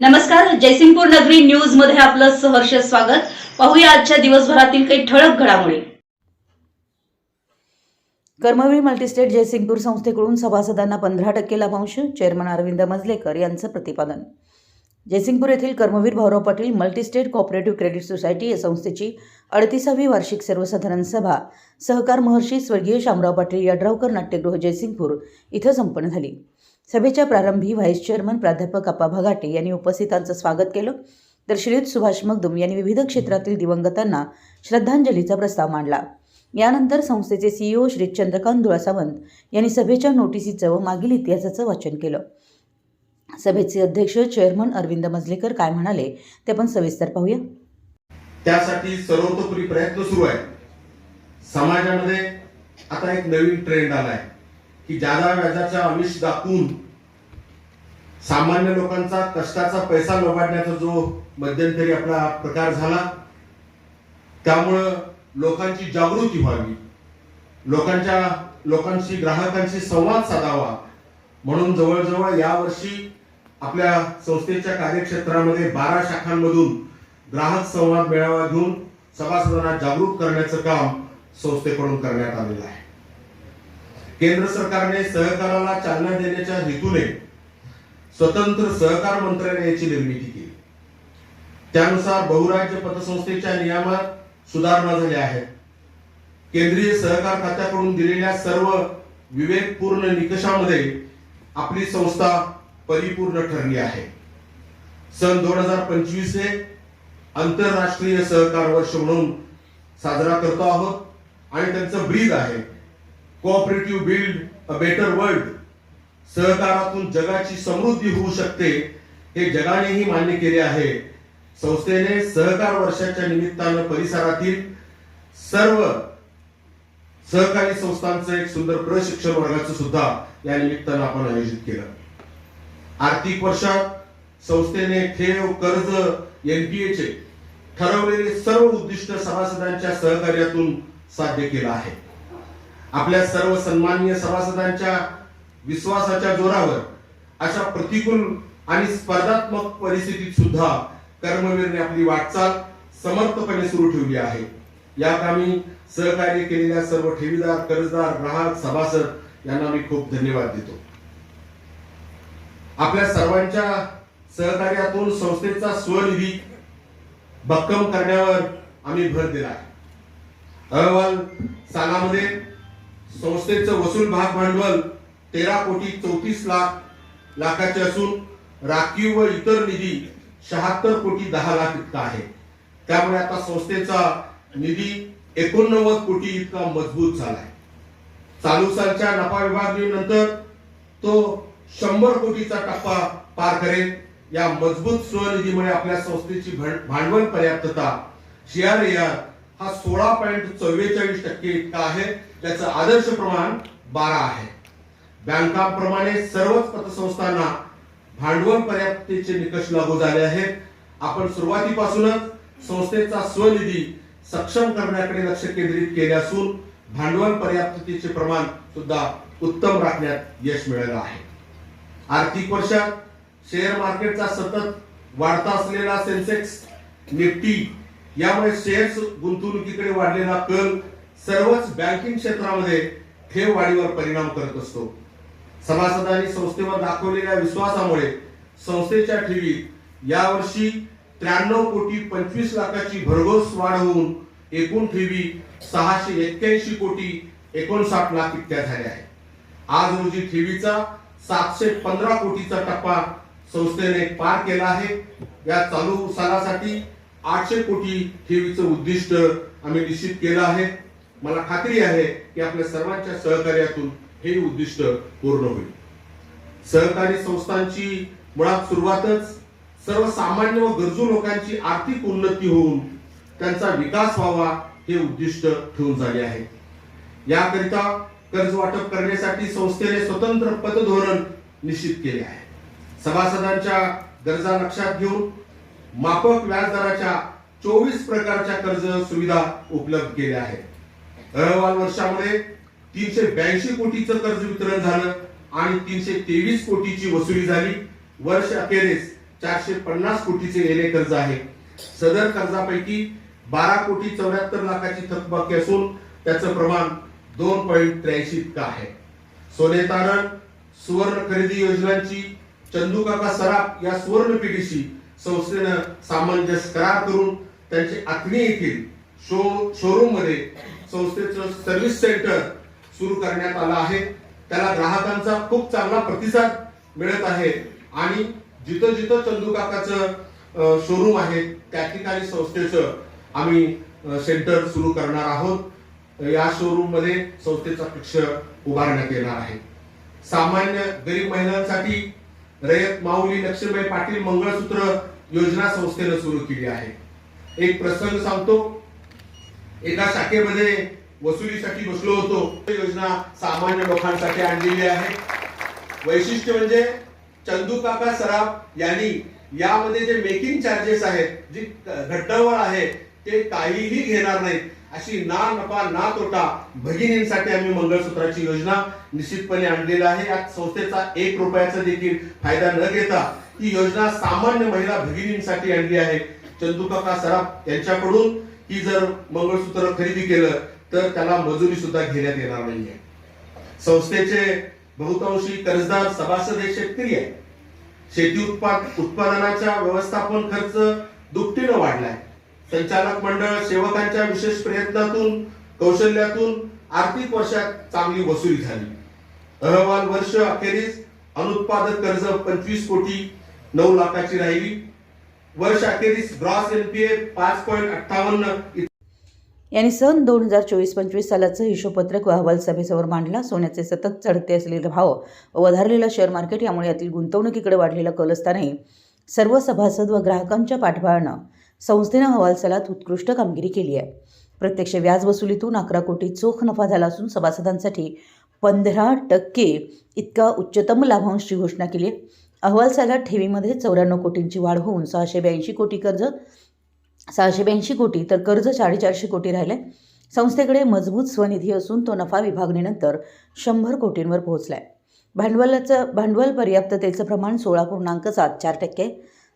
नमस्कार जयसिंगपूर नगरी न्यूजमध्ये आपलं सहर्ष स्वागत. पाहूया आजच्या दिवसभरातील काही ठळक घडामोडी. कर्मवीर मल्टीस्टेट जयसिंगपूर संस्थेकडून सभासदांना पंधरा टक्के लाभांश चेअरमन अरविंद मजलेकर यांचं प्रतिपादन. जयसिंगपूर येथील Karmaveer Bhaurao Patil multistate cooperative credit society या संस्थेची अडतीसावी वार्षिक सर्वसाधारण सभा. सहकार महर्षी स्वर्गीय शामराव पाटील यड्रावकर नाट्यगृह जयसिंगपूर इथं संपन्न झाली. सभेच्या प्रारंभी व्हाईस चेअरमन प्राध्यापक अप्पा भगाटे यांनी उपस्थितांचं स्वागत केलं. तर श्रीयुत सुभाष मगदुम यांनी विविध क्षेत्रातील दिवंगतांना श्रद्धांजलीचा प्रस्ताव मांडला. यानंतर संस्थेचे सीईओ श्री चंद्रकांत धुळासावंत यांनी सभेच्या नोटिसीचं व मागील इतिहासाचं वाचन केलं. सभेचे अध्यक्ष चेअरमन अरविंद मजलेकर काय म्हणाले ते आपण सविस्तर पाहूया. त्यासाठी सर्वतोपरी प्रयत्न सुरू आहे समाजामध्ये आता एक नवीन ट्रेंड आलाय. की जादा व्याजाच्या आमिष दाखवून सामान्य लोकांचा कष्टाचा पैसा लोबाडण्याचा जो मध्यंतरी आपला प्रकार झाला त्यामुळं लोकांची जागृती व्हावी लोकांच्या लोकांशी ग्राहकांशी संवाद साधावा. म्हणून जवळजवळ यावर्षी आपल्या संस्थेच्या कार्यक्षेत्रामध्ये बारा शाखांमधून ग्राहक संवाद मेळावा घेऊन सभासदांना जागरूक करण्याचं काम संस्थेकडून करण्यात आलेलं आहे. केंद्र सरकारने सहकाराला चालना देण्याच्या हेतूने स्वतंत्र सहकार मंत्रालयाची निर्मिती केली. त्यानुसार बहुराज्य पतसंस्थेच्या नियमात सुधारणा झाल्या आहेत केंद्रीय सहकार खात्याकडून दिलेल्या सर्व विवेकपूर्ण निकषामध्ये आपली संस्था परिपूर्ण ठरली आहे. सन दोन हजार पंचवीस हे आंतरराष्ट्रीय सहकार वर्ष म्हणून साजरा करतो आहोत आणि त्यांचं ब्रीद आहे. Cooperative build a better world सहकारातून जगाची समृद्धी होऊ शकते हे जगानेही मान्य केले आहे. संस्थेने सहकार वर्षाच्या निमित्तानं परिसरातील सर्व सहकारी संस्थांचं एक सुंदर प्रशिक्षण वर्गाचं सुद्धा या निमित्तानं आपण आयोजित केलं. आर्थिक वर्षात संस्थेने ठेव कर्ज एनपीएचे ठरवलेले सर्व उद्दिष्ट सभासदांच्या सहकार्यातून साध्य केलं आहे. आपल्या सर्व सन्माननीय सभासदांच्या विश्वासाच्या जोरावर अशा प्रतिकूल आणि स्पर्धात्मक परिस्थितीत सुद्धा कर्मवीरने आपली वाटचाल समर्थपणे सुरू ठेवली आहे. या कामी सहकार्य केलेल्या सर्व ठेवीदार कर्जदार ग्राहक सभासद यांना मी खूप धन्यवाद देतो. आपल्या सर्वांच्या सहकार्यातून संस्थेचा स्वनिधी भक्कम करण्यावर आम्ही भर दिला आहे. अहवाल सालामध्ये संस्थेचं वसूल भाग भांडवल तेरा कोटी चौतीस लाख लाखाचे असून राखीव व इतर निधी शहात्तर कोटी दहा लाख इतका आहे. त्यामुळे आता संस्थेचा निधी एकोणनव्वद कोटी इतका मजबूत झालाय. चालू सालच्या नफा विभागणीनंतर तो शंभर कोटीचा टप्पा पार करेल. या मजबूत स्वनिधीमुळे आपल्या संस्थेची भांडवल पर्याप्तता सीआरएआर हा सोळा पॉईंट चव्वेचाळीस टक्के इतका आहे. त्याचं आदर्श प्रमाण बारा आहे. बँकांप्रमाणे सर्वच पतसंस्थांना भांडवल पर्याप्ततेचे निकष लागू झाले आहेत. आपण सुरुवातीपासूनच संस्थेचा स्वनिधी सक्षम करण्याकडे लक्ष केंद्रित केले असून भांडवल पर्याप्ततेचे प्रमाण सुद्धा उत्तम राखण्यात यश मिळालं आहे. आर्थिक वर्षात शेअर मार्केटचा सतत वाढता असलेला सेन्सेक्स निफ्टी यामुळे शेअर्स गुंतवणुकीकडे वाढलेला कल सर्वच बँकिंग क्षेत्रामध्ये ठेव वाढीवर परिणाम करत असतो. सभासदांनी संस्थेवर दाखवलेल्या विश्वासामुळे संस्थेच्या ठेवीत यावर्षी त्र्याण्णव कोटी पंचवीस लाखाची भरघोस वाढ होऊन एकूण ठेवी सहाशे एक्क्याऐंशी कोटी एकोणसाठ लाख इतक्या झाल्या आहेत. आज रोजी ठेवीचा सातशे पंधरा कोटीचा टप्पा संस्थेने पार केला आहे. या चालू सालासाठी आठशे कोटी ठेवीचं उद्दिष्ट आम्ही निश्चित केलं आहे. मला खात्री आहे की आपल्या सर्वांच्या सहकार्यातून हे उद्दिष्ट पूर्ण होईल. सहकारी संस्थांची मुळात सुरुवातच सर्वसामान्य व गरजू लोकांची आर्थिक उन्नती होऊन त्यांचा विकास व्हावा हे उद्दिष्ट ठेवून झाले आहे. याकरिता कर्ज वाटप करण्यासाठी संस्थेने स्वतंत्र पतधोरण निश्चित केले आहे. सभासदांच्या गरजा लक्षात घेऊन माफक व्याजदराच्या चोवीस प्रकारच्या कर्ज सुविधा उपलब्ध केल्या आहेत. अहवाल वर्षामध्ये तीनशे ब्याऐंशी कोटीचं कर्ज वितरण झालं आणि तीनशे तेवीस कोटीची वसुली झाली. वर्ष अखेरीस चारशे पन्नास कोटीचे येणे कर्ज आहे. सदर कर्जापैकी बारा कोटी चौऱ्याहत्तर लाखाची थकबाकी असून त्याचं प्रमाण दोन पॉईंट त्र्याऐंशी इतकं आहे. सोने तारण सुवर्ण खरेदी योजनांची चंदूकाका सराफ या सुवर्ण पिढीशी संस्थेनं सामंजस्य करार करून त्यांचे आखणी येथील शो शोरूममध्ये संस्थेचं सर्व्हिस सेंटर सुरू करण्यात आलं आहे. त्याला ग्राहकांचा खूप चांगला प्रतिसाद मिळत आहे. आणि जिथं जिथं चंदूकाकाचं शोरूम आहे त्या ठिकाणी संस्थेचं आम्ही सेंटर सुरू करणार आहोत. या शोरूममध्ये संस्थेचा कक्ष उभारण्यात येणार आहे. सामान्य गरीब महिलांसाठी रयत माऊली लक्ष्मीबाई पाटील मंगळसूत्र योजना संस्थेनं सुरू केली आहे. एक प्रसंग सांगतो. एका शाखेमध्ये वसुलीसाठी बसलो होतो. योजना सामान्य लोकांसाठी आणलेली आहे. वैशिष्ट्य म्हणजे चंदू काका सराफ यांनी यामध्ये जे मेकिंग चार्जेस आहेत जी घट्टवळ आहे ते काहीही घेणार नाहीत. अशी ना नफा ना तोटा भगिनींसाठी आम्ही मंगळसूत्राची योजना निश्चितपणे आणलेली आहे. या संस्थेचा एक रुपयाचा देखील फायदा न घेता ही योजना सामान्य महिला भगिनींसाठी आणली आहे. चंदू काका सराफ यांच्याकडून की जर मंगळसूत्र खरेदी केलं तर त्याला मजुरी सुद्धा घेण्यात येणार नाहीये. संस्थेचे बहुतांशी कर्जदार सभासद हे शेतकरी आहे शेती उत्पाद उत्पादनाच्या व्यवस्थापन खर्च दुपटीनं वाढलाय. संचालक मंडळ सेवकांच्या विशेष प्रयत्नातून कौशल्यातून आर्थिक वर्षात चांगली वसुली झाली. अहवाल वर्ष अखेरीस अनुत्पादक कर्ज पंचवीस कोटी नऊ लाखाची राहिली. वर्ष अखेरीस ग्रॉस एनपीए पाच पॉईंट अठ्ठावन्न. यांनी सन दोन हजार चोवीस पंचवीस सालाचं हिशोपत्रक व अहवाल सभेसमोर मांडला. सोन्याचे सतत चढते असलेले भाव व वधारलेलं शेअर मार्केट यामुळे यातील गुंतवणुकीकडे वाढलेला कल असतानाही सर्व सभासद व ग्राहकांच्या पाठबळानं संस्थेनं अहवाल सलात उत्कृष्ट कामगिरी केली आहे. प्रत्यक्ष व्याज वसुलीतून अकरा कोटी चोख नफा झाला असून सभासदांसाठी पंधरा टक्के इतका उच्चतम लाभांशची घोषणा केली आहे. अहवालसालात ठेवीमध्ये चौऱ्याण्णव कोटींची वाढ होऊन सहाशे ब्याऐंशी कोटी कर्ज सहाशे ब्याऐंशी कोटी तर कर्ज साडेचारशे कोटी राहिले. संस्थेकडे मजबूत स्वनिधी असून तो नफा विभागणीनंतर शंभर कोटींवर पोहोचलाय. भांडवलाचं भांडवल पर्याप्ततेचं प्रमाण सोळा पूर्णांक सात चार टक्के.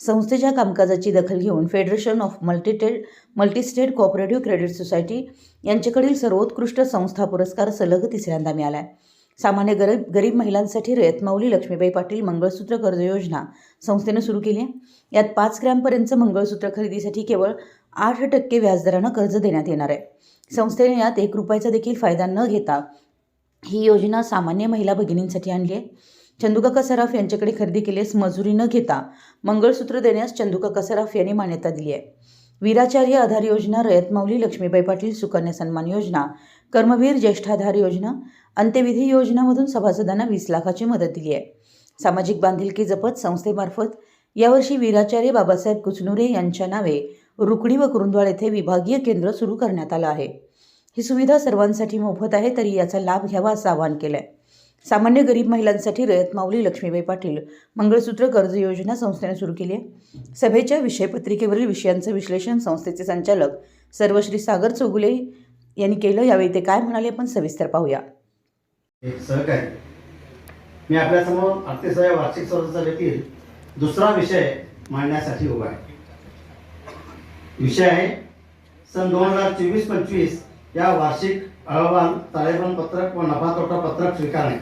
संस्थेच्या कामकाजाची दखल घेऊन federation of multistate multistate cooperative credit society यांच्याकडील सर्वोत्कृष्ट संस्था पुरस्कार सलग तिसऱ्यांदा मिळाला आहे सामान्य गरीब गरीब महिलांसाठी रयतमाऊली लक्ष्मीबाई पाटील मंगळसूत्र कर्ज योजना संस्थेनं सुरू केली आहे. यात पाच ग्रॅमपर्यंतचं मंगळसूत्र खरेदीसाठी केवळ आठ टक्के व्याजदरानं कर्ज देण्यात येणार आहे. संस्थेने यात एक रुपयाचा देखील फायदा न घेता ही योजना सामान्य महिला भगिनींसाठी आणली आहे. चंदुकाका सराफ यांच्याकडे खरेदी केल्यास मजुरी न घेता मंगळसूत्र देण्यास चंदुकाका सराफ यांनी मान्यता दिली आहे. वीराचार्य आधार योजना रयतमाऊली लक्ष्मीबाई पाटील सुकन्या सन्मान योजना कर्मवीर ज्येष्ठाधार योजना अंत्यविधी योजनामधून सभासदांना वीस लाखाची मदत दिली आहे. सामाजिक बांधिलकी जपत संस्थेमार्फत यावर्षी वीराचार्य बाबासाहेब कुचनुरे यांच्या नावे रुकडी व कुरुंदवाड येथे विभागीय केंद्र सुरू करण्यात आलं आहे. ही सुविधा सर्वांसाठी मोफत आहे तरी याचा लाभ घ्यावा असं आवाहन केलं आहे सामान्य गरीब महिलांसाठी रयतमाऊली लक्ष्मीबाई पाटील मंगळसूत्र कर्ज योजना संस्थेने सुरू केली आहे. सभेच्या विषयपत्रिकेवरील विषयांचं विश्लेषण संस्थेचे संचालक सर्वश्री सागर चौगुले यांनी केलं. यावेळी ते काय म्हणाले आपण सविस्तर पाहूया. एक सहकारी. मी आपल्यासमोर अडतीसाव्या वार्षिक सभेतील दुसरा विषय मांडण्यासाठी उभा आहे. विषय आहे सन दोन हजार चोवीस पंचवीस या वार्षिक अहवाल ताळेबंद पत्रक व नफा तोटा पत्रक स्वीकारणे.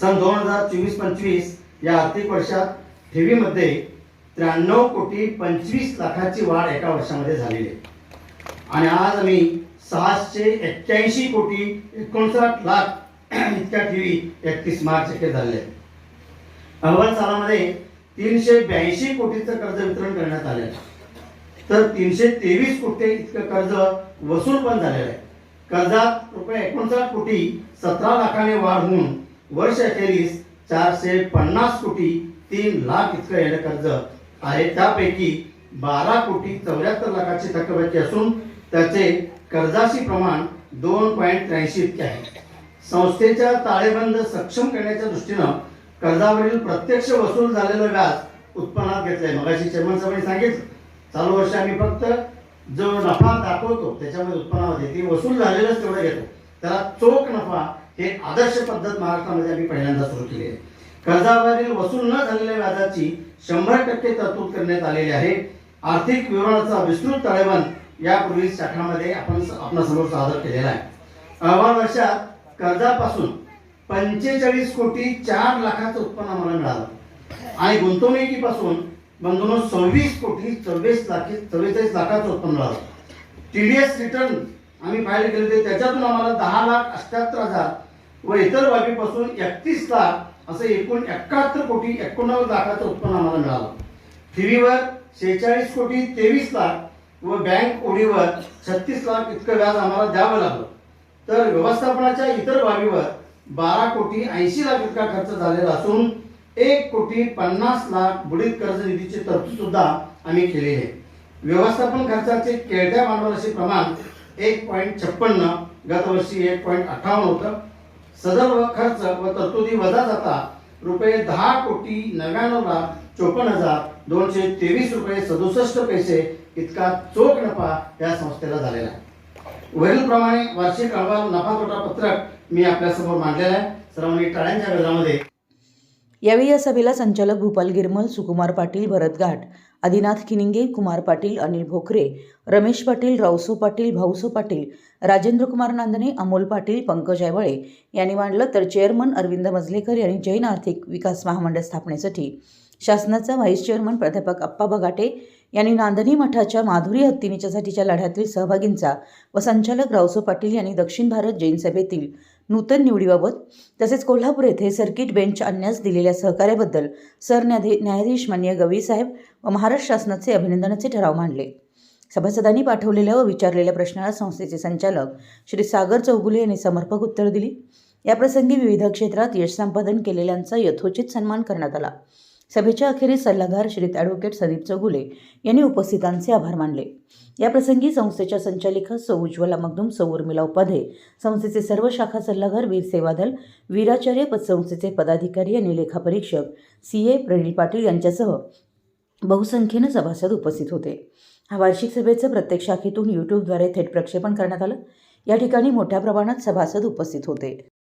सन दोन हजार चोवीस पंचवीस या आर्थिक वर्षात ठेवीमध्ये त्र्याण्णव कोटी पंचवीस लाखाची वाढ एका वर्षामध्ये झालेली आहे. आणि आज आम्ही सहाशे एक्क्याऐंशी कोटी एकोणसाठ लाख इतक्या ठेवी एकतीस मार्च अखेर झाले. आहेत अहवाल सालामध्ये तीनशे ब्याऐंशी कोटीचं कर्ज वितरण करण्यात आले तर तीनशे तेवीस कोटी इतकं कर्ज वसूल पण झालेलं आहे. कर्जात रुपये एकोणसाठ कोटी सतरा लाखाने वाढ होऊन वर्ष अखेरीस चारशे पन्नास कोटी तीन लाख इतकं येणं कर्ज आहे. त्यापैकी बारा कोटी चौऱ्याहत्तर लाखाची थकबाकी असून त्याचे कर्जाशी प्रमाण दोन पॉईंट त्र्याऐंशी इतके आहे. संस्थेच्या ताळेबंद सक्षम करण्याच्या दृष्टीनं कर्जावरील प्रत्यक्ष वसूल झालेलं व्याज उत्पन्नात घेतलंय. मगाशी चेअरमन साहेबांनी सांगितलं. चालू वर्ष आम्ही फक्त जो नफा दाखवतो त्याच्यामध्ये उत्पन्नामध्ये ती वसूल झालेलंच तेवढं घेतो. त्याला चोख नफा हे आदर्श पद्धत महाराष्ट्रामध्ये आम्ही पहिल्यांदा सुरू केली आहे. कर्जावरील वसूल न झालेल्या व्याजाची शंभर टक्के तरतूद करण्यात आलेली आहे. आर्थिक विवरणाचा विस्तृत ताळेबंद यापूर्वी शाखामध्ये आपण आपणासमोर सादर केलेला आहे. अहवाल वर्षात कर्जापासून पंचेचाळीस कोटी चार लाखाचं उत्पन्न आम्हाला मिळालं. आणि गुंतवणुकीपासून बंधून सव्वीस कोटी चव्वीस लाख चव्वेचाळीस लाखाचं उत्पन्न मिळालं. टी डी एस रिटर्न आम्ही फाईल केले होते. त्याच्यातून आम्हाला दहा लाख अठ्याहत्तर हजार व इतर बाबीपासून एकतीस लाख असं एकूण एकाहत्तर कोटी एकोणनव्वद लाखाचं उत्पन्न आम्हाला मिळालं. ठेवीवर शेहेचाळीस कोटी तेवीस लाख व बँक ओढीवर छत्तीस लाख इतकं व्याज आम्हाला द्यावं लागलं. तर व्यवस्थापनाच्या इतर बाबीवर बारा कोटी ऐंशी लाख इतका खर्च झालेला असून एक कोटी पन्नास लाख बुडीत कर्ज निधीची तरतूद सुद्धा आम्ही केली आहे. व्यवस्थापन खर्चाचे खेळत्या भांडवलाचे प्रमाण एक पॉईंट छप्पन्न गतवर्षी एक पॉईंट अठ्ठावन्न होतं. सदर खर्च व तरतुदी वजा जाता रुपये दहा कोटी नव्याण्णव लाख चोपन्न हजार दोनशे तेवीस रुपये सदुसष्ट पैसे इतका चोख नफा या संस्थेला झालेला आहे. वरीलप्रमाणे वार्षिक अहवाल नफा तोटा पत्रक मी आपल्यासमोर मांडलेलं आहे. सर्वांनी टाळ्यांच्या गजरामध्ये. यावेळी या सभेला संचालक भूपाल गिरमल सुकुमार पाटील भरत घाट आदिनाथ किनिंगे कुमार पाटील अनिल भोकरे रमेश पाटील रावसो पाटील भाऊसो पाटील राजेंद्र कुमार नांदणे अमोल पाटील पंकज ऐवळे यांनी मांडलं तर चेअरमन अरविंद मजलेकर यांनी जैन आर्थिक विकास महामंडळ स्थापनेसाठी शासनाचा व्हाईस चेअरमन प्राध्यापक अप्पा बगाटे यांनी नांदणी मठाच्या माधुरी हत्तीनीच्यासाठीच्या लढ्यातील सहभागींचा व संचालक रावसो पाटील यांनी दक्षिण भारत जैन सभेतील नूतन निवडीबाबत तसेच कोल्हापूर येथे सर्किट बेंच आणण्यास दिलेल्या सहकार्याबद्दल सरन्याधी न्यायाधीश मान्य गवईसाहेब व महाराष्ट्र शासनाचे अभिनंदनाचे ठराव मांडले. सभासदांनी पाठवलेल्या व विचारलेल्या प्रश्नाला संस्थेचे संचालक श्री सागर चौगुले यांनी समर्पक उत्तर दिली. याप्रसंगी विविध क्षेत्रात यश संपादन केलेल्यांचा यथोचित सन्मान करण्यात आला. सभेच्या अखेरीस सल्लागार श्री ॲडव्होकेट संदीप चौगुले यांनी उपस्थितांचे आभार मानले. याप्रसंगी संस्थेच्या संचालिका सौ उज्ज्वला मगदुम सौ उर्मिला उपाध्ये संस्थेचे सर्व शाखा सल्लागार वीर सेवादल वीराचार्य पतसंस्थेचे पदाधिकारी आणि लेखापरीक्षक सी ए प्रवीण पाटील यांच्यासह बहुसंख्येनं सभासद उपस्थित होते. हा वार्षिक सभेचं प्रत्येक शाखेतून यूट्यूबद्वारे थेट प्रक्षेपण करण्यात आलं. या ठिकाणी मोठ्या प्रमाणात सभासद उपस्थित होते.